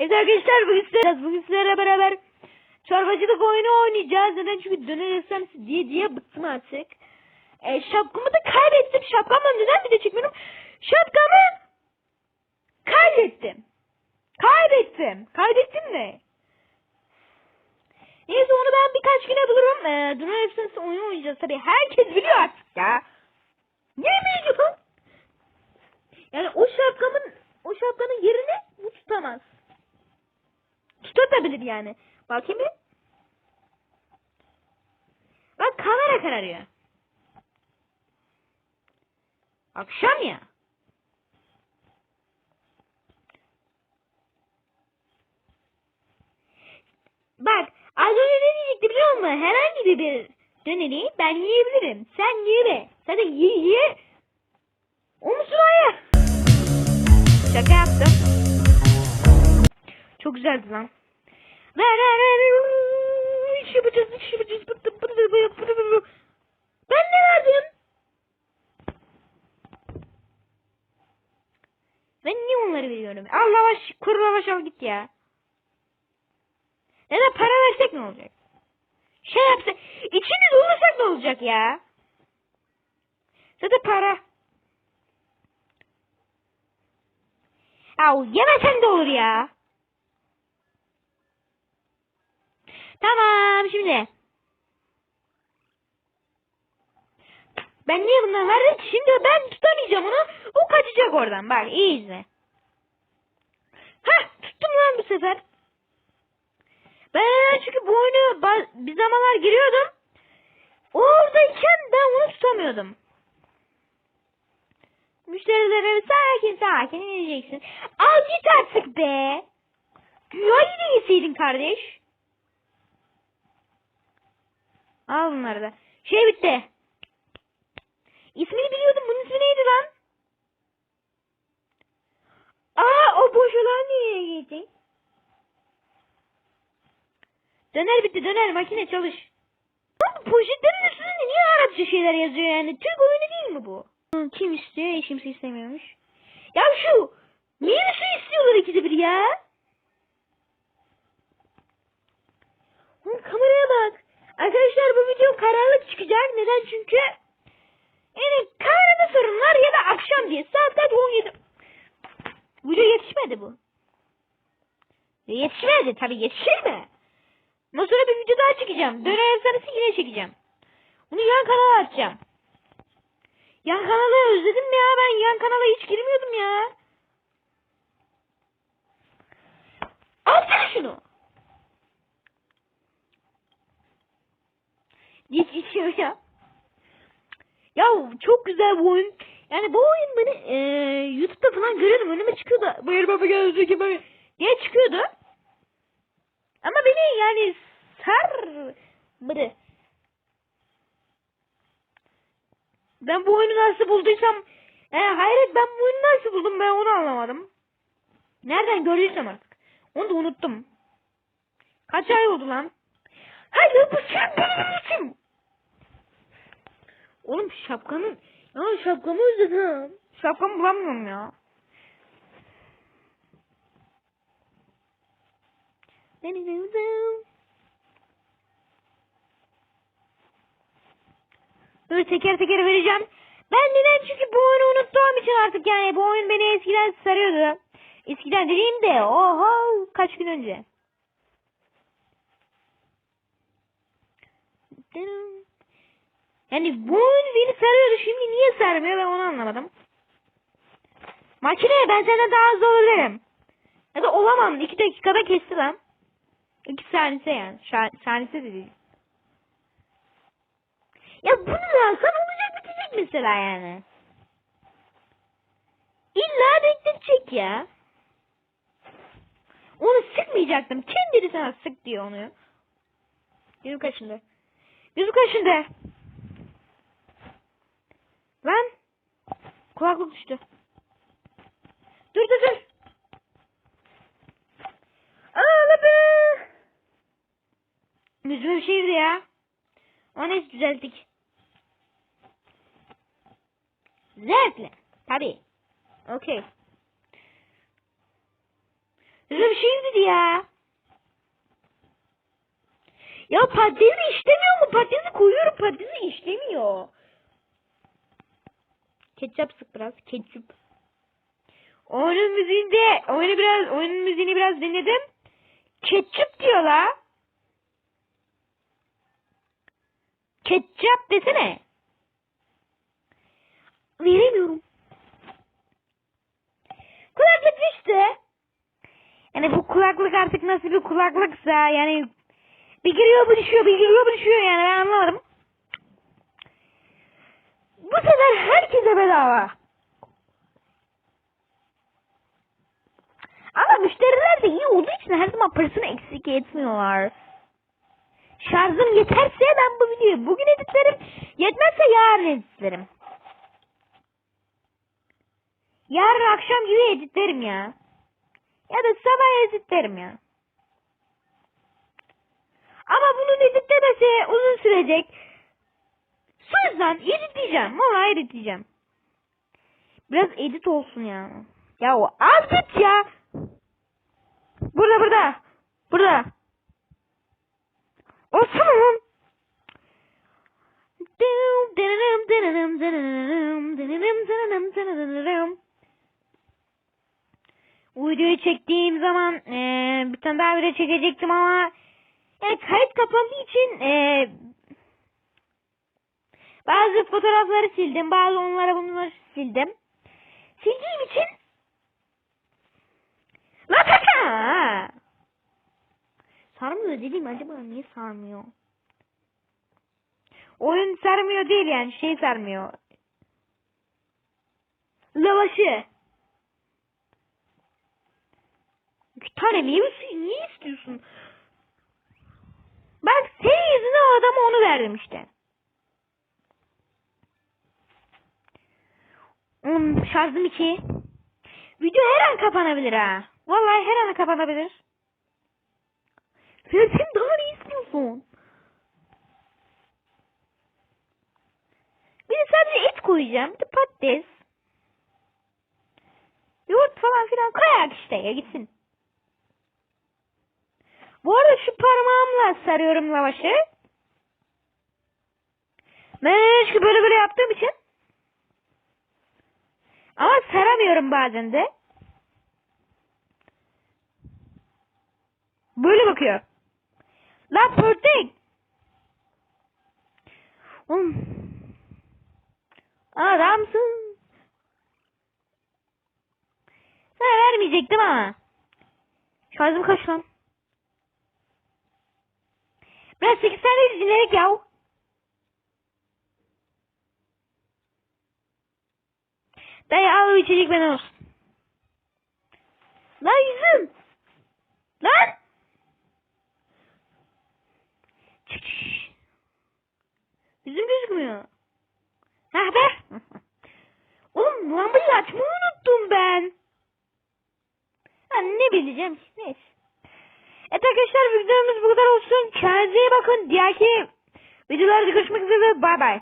Evet arkadaşlar bugün sizlerle, bugün sizlerle beraber çorbacılık oyunu oynayacağız. Neden? Çünkü döner efsanesi diye diye bıktım artık. E, şapkamı da kaybettim. Şapkamla neden bir de çekmiyorum? Şapkamı kaybettim. Kaybettim. Kaybettim mi? Neyse onu ben birkaç güne bulurum. E, döner efsanesi oyunu oynayacağız tabii. Herkes biliyor artık ya. Ne biliyor? Yani o şapkamın o şapkanın yerini bu tutamaz. Tutabilir yani. Bakayım bir. Bak kamera kararıyor. Akşam ya. Bak az önce ne diyecekti biliyor musun? Herhangi bir döneri ben yiyebilirim. Sen ye. Sen de ye ye. Omzuna ye. Şaka yaptım. Çok güzeldi lan. Ben ne verdim? Ben niye onları veriyorum? Allah lavaş, kuru lavaş al git ya. Ya da para versek ne olacak? Şey yapsak, içini doldursak ne olacak ya? Zaten para. Ya yemesen de olur ya. Tamam şimdi. Ben niye bunları verdim? Şimdi ben tutamayacağım onu. O kaçacak oradan. Bak iyi izle. Hah tuttum lan bu sefer. Ben çünkü bu oyunu bir zamanlar giriyordum. Oradayken ben onu tutamıyordum. Müşterilere sakin sakin ineceksin. Al git be. Güya yine yeseydin kardeş. Al bunları da. Şey bitti. İsmini biliyordum. Bunun ismi neydi lan? Aa o boş olan niye gitti? Döner bitti döner makine çalış. Lan Poşetlerin üstünde niye Arapça şeyler yazıyor yani? Türk oyunu değil mi bu? Kim istiyor? Kimse istemiyormuş. Ya şu meyve suyu istiyorlar ikisi bir ya. Oğlum kameraya bak. Arkadaşlar bu video karanlık çıkacak. Neden? Çünkü yani kamerada sorunlar ya da akşam diye. Saat kaç? 17. Video yetişmedi bu. Ya Yetişmedi tabii yetişir mi? Ondan sonra bir video daha çekeceğim. Döner efsanesi yine çekeceğim. Bunu yan kanala atacağım. Yan kanalı özledim ya ben yan kanala hiç girmiyordum ya. Geç geçiyor ya. Ya çok güzel bu oyun. Yani bu oyun beni e, YouTube'da falan görüyordum. Önüme çıkıyordu. Buyur baba gözü gibi diye çıkıyordu. Ama beni yani sarmadı. Ben bu oyunu nasıl bulduysam e, hayret ben bu oyunu nasıl buldum ben onu anlamadım. Nereden gördüysem artık. Onu da unuttum. Kaç ay oldu lan? Hayır bu sen benim için. Oğlum şapkanın ya şapkamı özledim. Şapkamı bulamıyorum ya. Beni sevdim. Dur teker teker vereceğim. Ben neden çünkü bu oyunu unuttuğum için artık yani bu oyun beni eskiden sarıyordu. Eskiden dediğim de oha kaç gün önce. Yani bu oyun beni sarıyordu şimdi niye sarmıyor ben onu anlamadım. Makine ben senden daha hızlı olabilirim. Ya da olamam. iki dakikada kesti lan. İki saniyse yani. Şa- saniyse de değil. Ya bunu da alsam olacak bitecek mesela yani. İlla bekletecek ya. Onu sıkmayacaktım. Kim sana sık diyor onu. Gözüm kaşındı. Gözüm kaşındı. Lan. Kulaklık düştü. Dur dur dur. Ağla be. Bir şeydi ya. Ama neyse düzelttik. Zevkle. Tabi. Okey. Öyle bir şey mi dedi ya? Ya patatesi işlemiyor mu? Patatesi koyuyorum patatesi işlemiyor. Ketçap sık biraz. Ketçup. Oyunun müziğinde oyunu biraz oyunun müziğini biraz dinledim. Ketçup diyor la. Ketçap desene. Veremiyorum. Kulaklık düştü. Yani bu kulaklık artık nasıl bir kulaklıksa yani bir giriyor bu düşüyor bir giriyor bu düşüyor yani ben anlamadım. Bu sefer herkese bedava. Ama müşteriler de iyi olduğu için her zaman parasını eksik etmiyorlar. Şarjım yeterse ben bu videoyu bugün editlerim. Yetmezse yarın editlerim. Yarın akşam gibi editlerim ya. Ya da sabah editlerim ya. Ama bunun editlemesi uzun sürecek. O yüzden editleyeceğim. Vallahi editleyeceğim. Biraz edit olsun ya. Ya o az git ya. Burada burada. Burada. Olsun videoyu çektiğim zaman eee, bir tane daha video çekecektim ama yani kayıt kapandığı için eee, bazı fotoğrafları sildim. Bazı onları bunları sildim. Sildiğim için La kaka! Sarmıyor dedim acaba niye sarmıyor? Oyun sarmıyor değil yani şey sarmıyor. Lavaşı. İki tane meyve niye istiyorsun? Bak senin yüzünden o adama onu verdim işte. Hmm, şarjım iki. Video her an kapanabilir ha. Vallahi her an kapanabilir. Sen, sen daha ne istiyorsun? Bir de sadece et koyacağım. Bir de patates. Yoğurt falan filan koyak işte ya gitsin. Bu arada şu parmağımla sarıyorum lavaşı. Ben çünkü böyle böyle yaptığım için. Ama saramıyorum bazen de. Böyle bakıyor. La pörtek. Oğlum. Adamsın. Sana vermeyecektim ama. Şarjım kaç lan? Biraz 8 tane dinledik yav. Dayı al o içecek ben olsun. Lan yüzüm. Lan. Çık, çık. Yüzüm gözükmüyor. Ha be. Oğlum lambayı açmayı unuttum ben. Ha, ne bileceğim. Neyse. Evet arkadaşlar videomuz bu kadar olsun. Kendinize iyi bakın. Diğerki videolarda görüşmek üzere. Bay bay.